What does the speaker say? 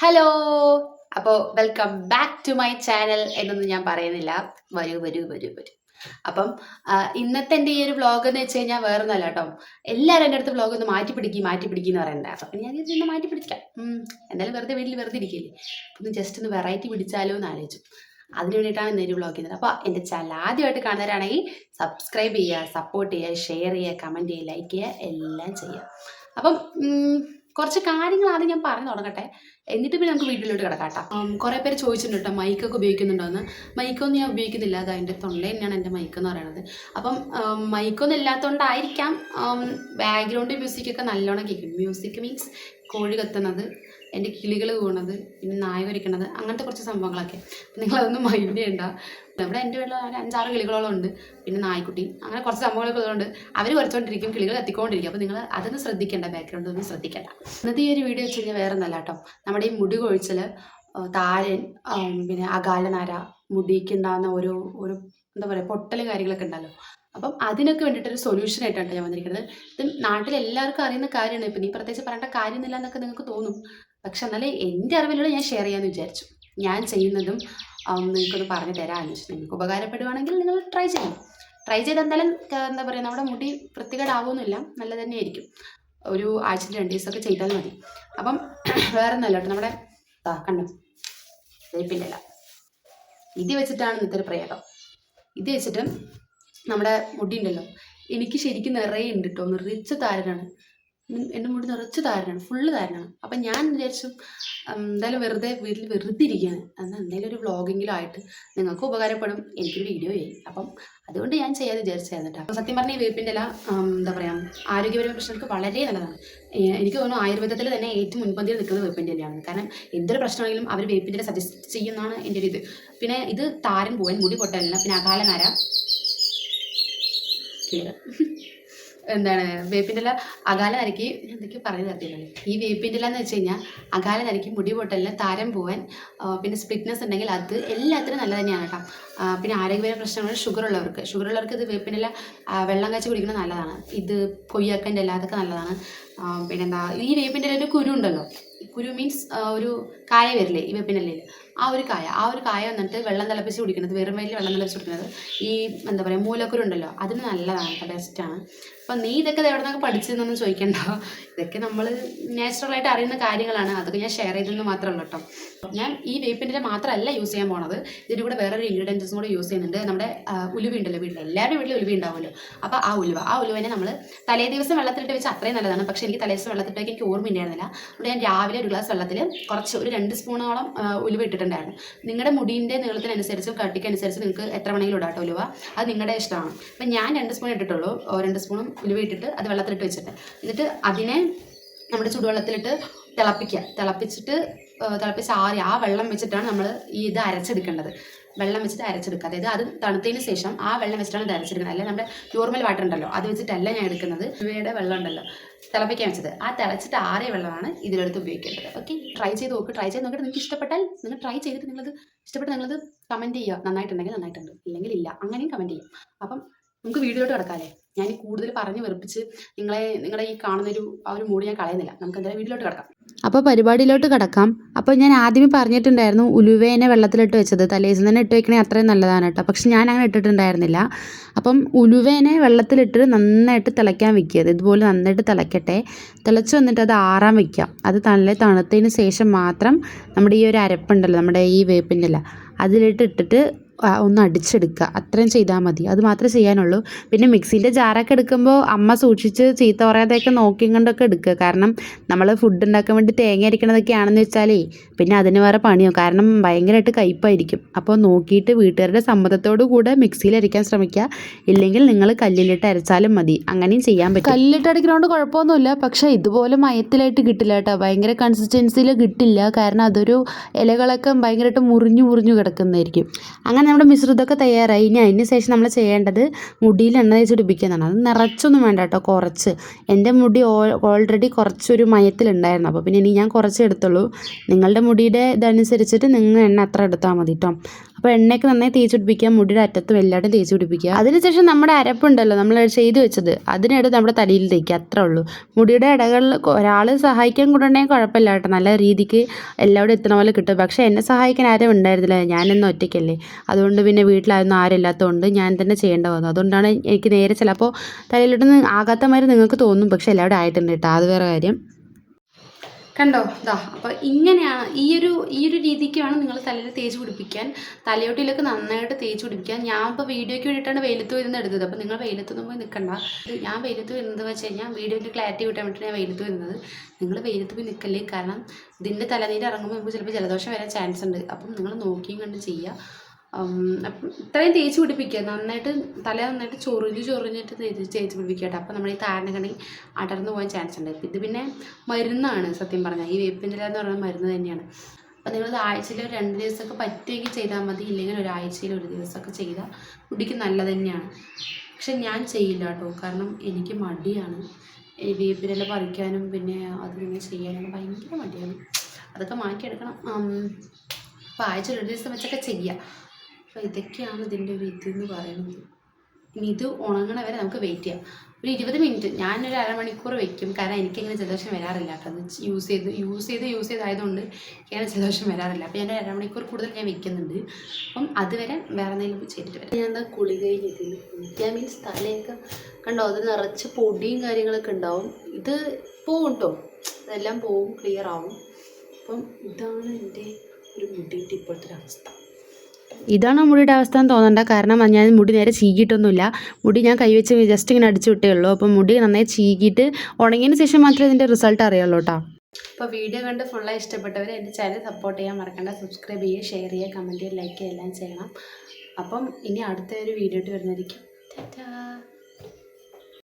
Hello അപ്പോ welcome back to my channel എന്നൊന്നും ഞാൻ പറയുന്നില്ല. വരൂ വരൂ വരൂ വരൂ. അപ്പം ഇന്നത്തെ എന്റെ ഈ ഒരു വ്ളോഗ് എന്ന് വെച്ച് കഴിഞ്ഞാൽ വേറെ ഒന്നല്ല കേട്ടോ. എല്ലാവരും എന്റെ അടുത്ത് വ്ളോഗ് ഒന്ന് മാറ്റി പിടിക്കും മാറ്റി പിടിക്കും എന്ന് പറയണ്ട. അപ്പം ഞാൻ ഇത് ഒന്ന് മാറ്റി പിടിച്ചില്ല എന്തായാലും വെറുതെ വീട്ടിൽ വെറുതെ ഇരിക്കില്ലേ ഒന്ന് ജസ്റ്റ് ഒന്ന് വെറൈറ്റി പിടിച്ചാലോ എന്ന് ആലോചിച്ചു. അതിന് വേണ്ടിയിട്ടാണ് ഇന്നൊരു വ്ളോഗ് ചെയ്യുന്നത്. അപ്പോൾ എന്റെ ചാനൽ ആദ്യമായിട്ട് കാണുന്നവരാണെങ്കിൽ സബ്സ്ക്രൈബ് ചെയ്യുക സപ്പോർട്ട് ചെയ്യുക ഷെയർ ചെയ്യുക കമന്റ് ചെയ്യുക ലൈക്ക് ചെയ്യുക എല്ലാം ചെയ്യുക. അപ്പം കുറച്ച് കാര്യങ്ങൾ ആദ്യം ഞാൻ പറഞ്ഞു തുടങ്ങട്ടെ. എന്നിട്ട് പിന്നെ നമുക്ക് വീട്ടിലോട്ട് കിടക്കാം കുറേ പേര് ചോദിച്ചിട്ടുണ്ട് കേട്ടോ മൈക്കൊക്കെ ഉപയോഗിക്കുന്നുണ്ടോയെന്ന് മൈക്കൊന്നും ഞാൻ ഉപയോഗിക്കുന്നില്ല. അത് അതിന്റെ തന്നെയാണ് എന്റെ മൈക്ക് എന്ന് പറയുന്നത് അപ്പം മൈക്കൊന്നും ഇല്ലാത്തതുകൊണ്ടായിരിക്കാം ബാക്ക്ഗ്രൗണ്ട് മ്യൂസിക്കൊക്കെ നല്ലോണം കേൾക്കും. മ്യൂസിക് മീൻസ് കോഴി കത്തുന്നത്. എന്റെ കിളികൾ കൂണത് പിന്നെ നായ വരയ്ക്കണത് അങ്ങനത്തെ കുറച്ച് സംഭവങ്ങളൊക്കെ. അപ്പം നിങ്ങളതൊന്നും മൈൻഡ് ചെയ്യണ്ട. ഇവിടെ എന്റെ വീട്ടിൽ ഒരു അഞ്ചാറ് കിളികളോളം ഉണ്ട്. പിന്നെ നായ്ക്കുട്ടി അങ്ങനെ കുറച്ച് സംഭവങ്ങളൊക്കെ ഉള്ളതുകൊണ്ട് അവർ കുറച്ചുകൊണ്ടിരിക്കും കിളികൾ എത്തിക്കൊണ്ടിരിക്കും അപ്പോൾ നിങ്ങൾ അതൊന്നും ശ്രദ്ധിക്കേണ്ട ബാക്ക്ഗ്രൗണ്ട് ഒന്നും ശ്രദ്ധിക്കേണ്ട. ഇന്നത്തെ ഈ ഒരു വീഡിയോ വെച്ച് കഴിഞ്ഞാൽ വേറെ ഒന്നല്ല കേട്ടോ. നമ്മുടെ ഈ മുടി കൊഴിച്ചിൽ താരൻ പിന്നെ അകാലനര മുടിക്ക് ഉണ്ടാകുന്ന ഓരോ ഒരു എന്താ പറയുക പൊട്ടൽ കാര്യങ്ങളൊക്കെ ഉണ്ടല്ലോ. അപ്പം അതിനൊക്കെ വേണ്ടിയിട്ടൊരു സൊല്യൂഷൻ ആയിട്ടാണ് ഞാൻ വന്നിരിക്കുന്നത്. ഇത് നാട്ടിൽ എല്ലാവർക്കും അറിയുന്ന കാര്യമാണ്. ഇപ്പം നീ പ്രത്യേകിച്ച് പറയേണ്ട കാര്യമൊന്നുമില്ല എന്നൊക്കെ നിങ്ങൾക്ക് തോന്നും. പക്ഷെ എന്നാലും എന്റെ അറിവിലൂടെ ഞാൻ ഷെയർ ചെയ്യാമെന്ന് വിചാരിച്ചു. ഞാൻ ചെയ്യുന്നതും നിങ്ങൾക്കൊന്ന് പറഞ്ഞു തരാമെന്ന് വെച്ചാൽ നിങ്ങൾക്ക് ഉപകാരപ്പെടുവാണെങ്കിൽ നിങ്ങൾ ട്രൈ ചെയ്യണം. ട്രൈ ചെയ്ത് എന്തായാലും എന്താ പറയുക നമ്മുടെ മുടി വൃത്തികേടാവുമെന്നില്ല നല്ല തന്നെയായിരിക്കും. ഒരു ആഴ്ചയിൽ രണ്ട് ദിവസമൊക്കെ ചെയ്താൽ മതി. അപ്പം വേറെ ഒന്നല്ല കേട്ടോ. നമ്മുടെ കണ്ടു? വേപ്പിന്റെ ഇത് വെച്ചിട്ടാണ് ഇന്നത്തെ ഒരു പ്രയോഗം. ഇത് വെച്ചിട്ട് നമ്മുടെ മുടി ഉണ്ടല്ലോ എനിക്ക് ശരിക്കും നിറയെ ഉണ്ട് കേട്ടോ നിറച്ച് താരനാണ്. എന്റെ മുടി നിറച്ച് താരനാണ്. ഫുള്ള് താരനാണ്. അപ്പം ഞാൻ വിചാരിച്ചു എന്തായാലും വെറുതെ വീട്ടിൽ വെറുതെ ഇരിക്കുകയാണ്. എന്നാൽ എന്തെങ്കിലും ഒരു വ്ളോഗെങ്കിലും ആയിട്ട് നിങ്ങൾക്ക് ഉപകാരപ്പെടും. എനിക്കൊരു വീഡിയോ ചെയ്യും അപ്പം അതുകൊണ്ട് ഞാൻ ചെയ്യാതെ വിചാരിച്ചായിരുന്നു കേട്ടോ സത്യം പറഞ്ഞാൽ ഈ വേപ്പിന്റെ ഇല എന്താ പറയുക ആരോഗ്യപരമായ പ്രശ്നങ്ങൾക്ക് വളരെ നല്ലതാണ്. എനിക്ക് തോന്നുന്നു ആയുർവേദത്തിൽ തന്നെ ഏറ്റവും മുൻപന്തിയിൽ നിൽക്കുന്നത് വേപ്പിന്റെ ഇലയാണ്. കാരണം എന്തൊരു പ്രശ്നമാണെങ്കിലും അവർ വേപ്പിന്റെ സജസ്റ്റ് ചെയ്യുന്നതാണ് എന്റെ ഒരു ഇത്. പിന്നെ ഇത് താരൻ പോവാൻ മുടി പൊട്ടലില്ല പിന്നെ അകാലനര എന്താണ് വേപ്പിന്റെ ഇല അകാല നരക്കി എന്തൊക്കെയോ പറഞ്ഞു തരത്തില്ലല്ലേ ഈ വേപ്പിന്റെ ഇല എന്ന് വെച്ച് കഴിഞ്ഞാൽ അകാല നരക്കി മുടി പൊട്ടലിന് താരം പോവാൻ പിന്നെ സ്പ്ലിറ്റ്നസ് ഉണ്ടെങ്കിൽ അത് എല്ലാത്തിനും നല്ല തന്നെയാണ് കേട്ടോ. പിന്നെ ആരോഗ്യപര പ്രശ്നങ്ങൾ ഷുഗർ ഉള്ളവർക്ക്. ഷുഗർ ഉള്ളവർക്ക് ഇത് വേപ്പിന്റെ ഇല വെള്ളം കാച്ചി കുടിക്കുന്നത് നല്ലതാണ്. ഇത് കൊയ്യാക്കന്റെ ഇല അതൊക്കെ നല്ലതാണ് പിന്നെന്താ ഈ വേപ്പിന്റെ ഇല ഒരു കുരു ഉണ്ടല്ലോ. കുരു മീൻസ് ഒരു കായ വരില്ലേ ഈ വേപ്പിന്റെ ഇലയിൽ ആ ഒരു കായ ആ ഒരു കായ വന്നിട്ട് വെള്ളം തിളപ്പിച്ച് കുടിക്കുന്നത് വെറും വയലിൽ വെള്ളം തിളപ്പിച്ച് കുടിക്കുന്നത് ഈ എന്താ പറയുക മൂലക്കുരു ഉണ്ടല്ലോ അതിന് നല്ലതാണ് ബെസ്റ്റ് ബെസ്റ്റാണ് അപ്പം നീ ഇതൊക്കെ എവിടെ നിന്നൊക്കെ പഠിച്ചതെന്നൊന്നും ചോദിക്കണ്ട. ഇതൊക്കെ നമ്മൾ നാച്ചുറലായിട്ട് അറിയുന്ന കാര്യങ്ങളാണ് അതൊക്കെ ഞാൻ ഷെയർ ചെയ്തെന്ന് മാത്രമേ ഉള്ളൂ കേട്ടോ. ഞാൻ ഈ വേപ്പിന്റെ മാത്രമല്ല യൂസ് ചെയ്യാൻ പോണത് ഇതിന്റെ കൂടെ വേറൊരു ഇൻഗ്രീഡിയൻസും കൂടെ യൂസ് ചെയ്യുന്നുണ്ട് നമ്മുടെ ഉലുവ ഉണ്ടല്ലോ വീട്ടിൽ എല്ലാവരുടെ വീട്ടിലും ഉലുവ ഉണ്ടാവുമല്ലോ. അപ്പോൾ ആ ഉലുവ ആ ഉലുവനെ നമ്മൾ തലേ ദിവസം വെള്ളത്തിലിട്ട് വെച്ച് അത്രയും നല്ലതാണ്. പക്ഷേ എനിക്ക് തലേ ദിവസം വെള്ളത്തിലിട്ട് എനിക്ക് എനിക്ക് ഓർമ്മയുണ്ടായിരുന്നില്ല അതുകൊണ്ട് ഞാൻ രാവിലെ ഒരു ഗ്ലാസ് വെള്ളത്തിൽ കുറച്ച് ഒരു രണ്ട് സ്പൂണോളം ഉലുവ ഉലുവ ഇട്ടിട്ടുണ്ടായിരുന്നു നിങ്ങളുടെ മുടീന്റെ നീളത്തിനനുസരിച്ചും കട്ടിക്കനുസരിച്ച് നിങ്ങൾക്ക് എത്ര വേണമെങ്കിലും ഇടാട്ടോ ഉലുവ. അത് നിങ്ങളുടെ ഇഷ്ടമാണ്. അപ്പം ഞാൻ രണ്ട് സ്പൂൺ ഇട്ടിട്ടുള്ളൂ. രണ്ട് സ്പൂണും ഉലുവ ഇട്ടിട്ട് അത് വെള്ളത്തിലിട്ട് വെച്ചിട്ട്. എന്നിട്ട് അതിനെ നമ്മുടെ ചൂടുവെള്ളത്തിലിട്ട് തിളപ്പിക്കുക തിളപ്പിച്ചിട്ട് തിളപ്പിച്ച് ആറി ആ വെള്ളം വെച്ചിട്ടാണ് നമ്മൾ ഈ ഇത് അരച്ചെടുക്കേണ്ടത്. വെള്ളം വെച്ചിട്ട് അരച്ചെടുക്കുക. അതായത് അത് തണുത്തതിന് ശേഷം ആ വെള്ളം വെച്ചിട്ടാണ് ഇത് അരച്ചെടുക്കുന്നത്. അല്ലെങ്കിൽ നമ്മുടെ നോർമൽ വാട്ടർ ഉണ്ടല്ലോ അത് വെച്ചിട്ടല്ല ഞാൻ എടുക്കുന്നത്. ഇവയുടെ വെള്ളം ഉണ്ടല്ലോ തിളപ്പിക്കാൻ വെച്ചത്. ആ തിളച്ചിട്ട് ആറിയ വെള്ളമാണ് ഇതിലെടുത്ത് ഉപയോഗിക്കേണ്ടത്. ഓക്കെ ട്രൈ ചെയ്ത് നോക്ക് ട്രൈ ചെയ്ത് നോക്കിയിട്ട് നിങ്ങൾക്ക് ഇഷ്ടപ്പെട്ടാൽ നിങ്ങൾ ട്രൈ ചെയ്തിട്ട് നിങ്ങൾക്ക് ഇഷ്ടപ്പെട്ട് നിങ്ങളത് കമന്റ് ചെയ്യുക. നന്നായിട്ടുണ്ടെങ്കിൽ നന്നായിട്ടുണ്ട്. ഇല്ലെങ്കിൽ ഇല്ല അങ്ങനെയും കമന്റ് ചെയ്യും. അപ്പം നമുക്ക് വീഡിയോയിലോട്ട് കിടക്കാല്ലേ? ഞാൻ കൂടുതൽ പറഞ്ഞ് വെറുപ്പിച്ച് നിങ്ങളെ നിങ്ങളുടെ ഈ കാണുന്നൊരു ആ ഒരു മൂഡ് ഞാൻ കളയുന്നില്ല. നമുക്ക് എന്തായാലും വീഡിയോയിലോട്ട് കിടക്കാം. അപ്പോൾ പരിപാടിയിലോട്ട് കിടക്കാം. അപ്പോൾ ഞാൻ ആദ്യമേ പറഞ്ഞിട്ടുണ്ടായിരുന്നു ഉലുവേനെ വെള്ളത്തിലിട്ട് വെച്ചത്. തലേദിവസം തന്നെ ഇട്ട് വെക്കണേ അത്രയും നല്ലതാണ് കേട്ടോ പക്ഷെ ഞാൻ അങ്ങനെ ഇട്ടിട്ടുണ്ടായിരുന്നില്ല. അപ്പം ഉലുവേനെ വെള്ളത്തിലിട്ട് നന്നായിട്ട് തിളയ്ക്കാൻ വെക്കുക ഇതുപോലെ നന്നായിട്ട് തിളയ്ക്കട്ടെ തിളച്ച് വന്നിട്ട് അത് ആറാൻ വെക്കുക അത് നല്ല തണുത്തതിന് ശേഷം മാത്രം നമ്മുടെ ഈ ഒരു അരപ്പുണ്ടല്ലോ നമ്മുടെ ഈ വേപ്പിന്റെ അതിലിട്ട് ഇട്ടിട്ട് ഒന്ന് അടിച്ചെടുക്കുക. അത്രയും ചെയ്താൽ മതി. അത് മാത്രമേ ചെയ്യാനുള്ളൂ. പിന്നെ മിക്സിന്റെ ജാറൊക്കെ എടുക്കുമ്പോൾ അമ്മ സൂക്ഷിച്ച് ചീത്ത പറയാതെയൊക്കെ നോക്കി കൊണ്ടൊക്കെ എടുക്കുക. കാരണം നമ്മൾ ഫുഡ് ഉണ്ടാക്കാൻ വേണ്ടി തേങ്ങ അരിക്കണതൊക്കെ ആണെന്ന് വെച്ചാലേ പിന്നെ അതിന് വേറെ പണിയോ. കാരണം ഭയങ്കരമായിട്ട് കയ്പായിരിക്കും. അപ്പോൾ നോക്കിയിട്ട് വീട്ടുകാരുടെ സമ്മതത്തോടു കൂടെ മിക്സിയിൽ അരിക്കാൻ ശ്രമിക്കുക. ഇല്ലെങ്കിൽ നിങ്ങൾ കല്ലിലിട്ട് അരച്ചാലും മതി. അങ്ങനെയും ചെയ്യാൻ പറ്റും. കല്ലിലിട്ട് അടിക്കുന്നതുകൊണ്ട് കുഴപ്പമൊന്നുമില്ല. പക്ഷേ ഇതുപോലെ മയത്തിലായിട്ട് കിട്ടില്ല കേട്ടോ. ഭയങ്കര കൺസിസ്റ്റൻസിയിൽ കിട്ടില്ല. കാരണം അതൊരു ഇലകളൊക്കെ ഭയങ്കരമായിട്ട് മുറിഞ്ഞു മുറിഞ്ഞു കിടക്കുന്നതായിരിക്കും. അങ്ങനെ നമ്മുടെ മിശ്രിതമൊക്കെ തയ്യാറായി. ഇനി അതിന് ശേഷം നമ്മൾ ചെയ്യേണ്ടത് മുടിയിൽ എണ്ണ തേച്ച് പിടിപ്പിക്കുന്നതാണ്. അത് നിറച്ചൊന്നും വേണ്ട കേട്ടോ കുറച്ച്. എന്റെ മുടി ഓൾറെഡി കുറച്ചൊരു മയത്തിലുണ്ടായിരുന്നു. അപ്പോൾ പിന്നെ ഇനി ഞാൻ കുറച്ച് എടുത്തുള്ളൂ. നിങ്ങളുടെ മുടിയുടെ ഇതനുസരിച്ചിട്ട് നിങ്ങൾ എണ്ണ അത്ര എടുത്താൽ മതി കേട്ടോ. അപ്പോൾ എണ്ണയൊക്കെ നന്നായി തേച്ച് പിടിപ്പിക്കുക മുടിയുടെ അറ്റത്തും എല്ലായിടും തേച്ച് പിടിപ്പിക്കുക. അതിനുശേഷം നമ്മുടെ അരപ്പുണ്ടല്ലോ നമ്മൾ ചെയ്തു വെച്ചത്. അതിനെടുത്ത് നമ്മുടെ തലയിൽ തേക്കുക അത്രേ ഉള്ളൂ. മുടിയുടെ ഇടകളിൽ ഒരാൾ സഹായിക്കാൻ കൂടെ ഉണ്ടെങ്കിൽ കുഴപ്പമില്ല കേട്ടോ. നല്ല രീതിക്ക് എല്ലാവരും എത്തണ പോലെ കിട്ടും. പക്ഷേ എന്നെ സഹായിക്കാൻ ആരും ഉണ്ടായിരുന്നില്ല. ഞാനൊന്നും ഒറ്റയ്ക്കല്ലേ. അതുകൊണ്ട് പിന്നെ വീട്ടിലായിരുന്നു ആരും ഇല്ലാത്തതുകൊണ്ട് ഞാൻ തന്നെ ചെയ്യേണ്ട വന്നു. അതുകൊണ്ടാണ് എനിക്ക് നേരെ ചിലപ്പോൾ തലയിലോട്ട് ആകാത്ത മാതിരി നിങ്ങൾക്ക് തോന്നും. പക്ഷേ എല്ലാവരും ആയിട്ടുണ്ട് കേട്ടോ. അത് വേറെ കാര്യം. കണ്ടോ? ഇതാ അപ്പോൾ ഇങ്ങനെയാണ് ഈ ഒരു ഈ ഒരു രീതിക്ക് വേണം നിങ്ങൾ തലയിൽ തേച്ച് പിടിപ്പിക്കാൻ തലയോട്ടിയിലൊക്കെ നന്നായിട്ട് തേച്ച് പിടിപ്പിക്കാൻ. ഞാൻ ഇപ്പോൾ വീഡിയോയ്ക്ക് വേണ്ടിയിട്ടാണ് വെയിലത്ത് വരുന്നത് എടുത്തത്. അപ്പോൾ നിങ്ങൾ വെയിലത്തൊന്നും പോയി നിൽക്കണ്ട ഞാൻ വെയിലത്ത് വരുന്നത് വെച്ച് കഴിഞ്ഞാൽ വീഡിയോന്റെ ക്ലാരിറ്റി കിട്ടാൻ ഞാൻ വെയിലത്ത് വരുന്നത്. നിങ്ങൾ വെയിലത്ത് പോയി നിൽക്കല്ലേ കാരണം ഇതിന്റെ തലനീര് ഇറങ്ങുമ്പോൾ നമുക്ക് ചിലപ്പോൾ ജലദോഷം വരാൻ ചാൻസ് ഉണ്ട്. അപ്പം നിങ്ങൾ നോക്കിയും കണ്ട് ചെയ്യുക ഇത്രയും തേച്ച് പിടിപ്പിക്കുക. നന്നായിട്ട് തല നന്നായിട്ട് ചൊറിഞ്ഞ് ചൊറിഞ്ഞിട്ട് തേച്ച് തേച്ച് കേട്ടോ. അപ്പം നമ്മൾ ഈ താരനകണി അടർന്നു പോകാൻ ചാൻസ് ഉണ്ട്. ഇത് പിന്നെ മരുന്നാണ് സത്യം പറഞ്ഞാൽ. ഈ വേപ്പിന്റെ എന്ന് പറയുന്നത് മരുന്ന് തന്നെയാണ്. അപ്പം നിങ്ങൾ ആഴ്ചയിൽ ഒരു രണ്ട് ദിവസമൊക്കെ പറ്റുമെങ്കിൽ ചെയ്താൽ മതി. ഇല്ലെങ്കിൽ ഒരാഴ്ചയിൽ ഒരു ദിവസമൊക്കെ ചെയ്താൽ മുടിക്ക് നല്ലത് തന്നെയാണ്. പക്ഷെ ഞാൻ ചെയ്യില്ല കേട്ടോ. കാരണം എനിക്ക് മടിയാണ്. ഈ വേപ്പിനില പറിക്കാനും പിന്നെ അതിങ്ങനെ ചെയ്യാനും ഭയങ്കര മടിയാണ്. അതൊക്കെ മാറ്റിയെടുക്കണം. അപ്പോൾ ആഴ്ച ഒരു ദിവസം വെച്ചൊക്കെ ചെയ്യാം. അപ്പോൾ ഇതൊക്കെയാണ് ഇതിന്റെ ഒരു ഇത് എന്ന് പറയുന്നത്. ഇനി ഇത് ഉണങ്ങണ വരെ നമുക്ക് വെയിറ്റ് ചെയ്യാം. ഒരു ഇരുപത് മിനിറ്റ് ഞാനൊരു അരമണിക്കൂർ വെക്കും. കാരണം എനിക്കങ്ങനെ ജലദോഷം വരാറില്ല. കേട്ടോ. അത് യൂസ് ചെയ്ത് യൂസ് ചെയ്ത് യൂസ് ചെയ്തായതുകൊണ്ട് എനിക്കങ്ങനെ ജലദോഷം വരാറില്ല. അപ്പോൾ ഞാൻ അരമണിക്കൂർ കൂടുതൽ ഞാൻ വെക്കുന്നുണ്ട്. അപ്പം അതുവരെ വേറെ എന്തെങ്കിലും ചെയ്തിട്ട് വരാം. ഞാൻ എന്താ കുളി കഴിഞ്ഞിട്ട് കുളിക്കാൻ മീൻസ് തലയൊക്കെ കണ്ടോ? അത് നിറച്ച് പൊടിയും കാര്യങ്ങളൊക്കെ ഉണ്ടാവും. ഇത് പോവും കേട്ടോ. ഇതെല്ലാം പോവും ക്ലിയർ ആവും. അപ്പം ഇതാണ് എന്റെ ഒരു മുടിയിട്ട് ഇപ്പോഴത്തെ ഒരു അവസ്ഥ. ഇതാണ് മുടിയുടെ അവസ്ഥ എന്ന് തോന്നണ്ട. കാരണം ഞാൻ മുടി നേരെ ചീകിയിട്ടൊന്നുമില്ല. മുടി ഞാൻ കൈവച്ച് ജസ്റ്റ് ഇങ്ങനെ അടിച്ചു വിട്ടേ അപ്പോൾ മുടി നന്നായി ചീകിയിട്ട് ഉണങ്ങിയതിന് ശേഷം മാത്രമേ ഇതിന്റെ റിസൾട്ട് അറിയുള്ളൂ കേട്ടോ അപ്പോൾ വീഡിയോ കണ്ട് ഫുള്ളായി ഇഷ്ടപ്പെട്ടവർ എന്റെ ചാനൽ സപ്പോർട്ട് ചെയ്യാൻ മറക്കണ്ട. സബ്സ്ക്രൈബ് ചെയ്യുക ഷെയർ ചെയ്യുക കമന്റ് ചെയ്യുക ലൈക്ക് ചെയ്യുക എല്ലാം ചെയ്യണം. അപ്പം ഇനി അടുത്ത ഒരു വീഡിയോ ആയിട്ട് വരുന്നതായിരിക്കും.